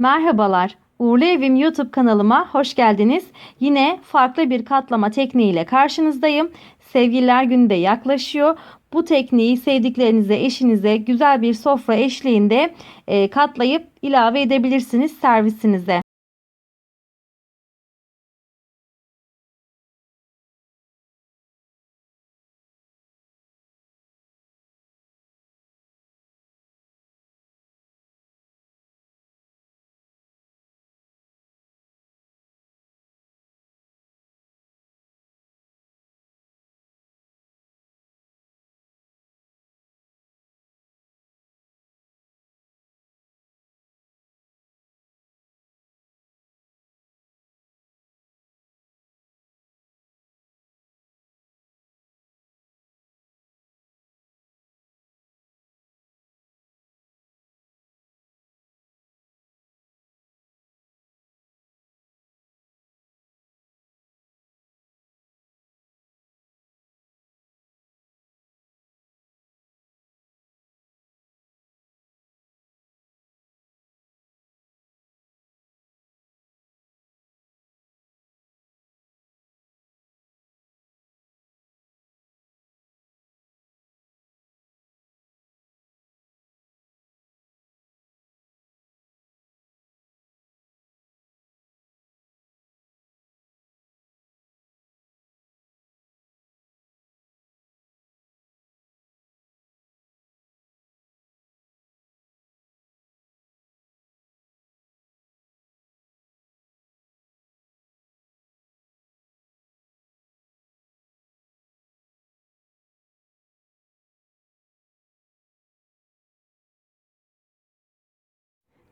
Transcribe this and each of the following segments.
Merhabalar. Uğurlu Evim YouTube kanalıma hoş geldiniz. Yine farklı bir katlama tekniğiyle karşınızdayım. Sevgililer günü de yaklaşıyor. Bu tekniği sevdiklerinize, eşinize güzel bir sofra eşliğinde e, katlayıp ilave edebilirsiniz servisinize.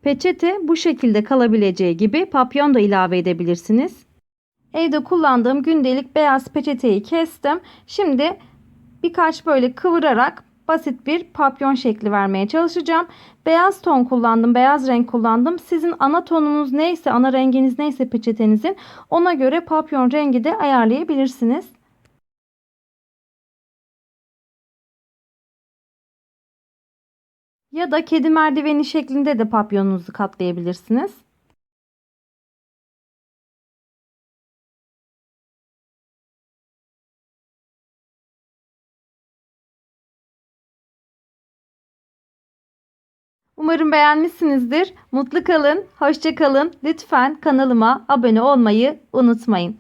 Peçete bu şekilde kalabileceği gibi papyon da ilave edebilirsiniz. Evde kullandığım gündelik beyaz peçeteyi kestim. Şimdi birkaç böyle kıvırarak basit bir papyon şekli vermeye çalışacağım. Beyaz ton kullandım, beyaz renk kullandım. Sizin ana tonunuz neyse, ana renginiz neyse peçetenizin ona göre papyon rengi de ayarlayabilirsiniz. Ya da kedi merdiveni şeklinde de papyonunuzu katlayabilirsiniz. Umarım beğenmişsinizdir. Mutlu kalın, hoşça kalın. Lütfen kanalıma abone olmayı unutmayın.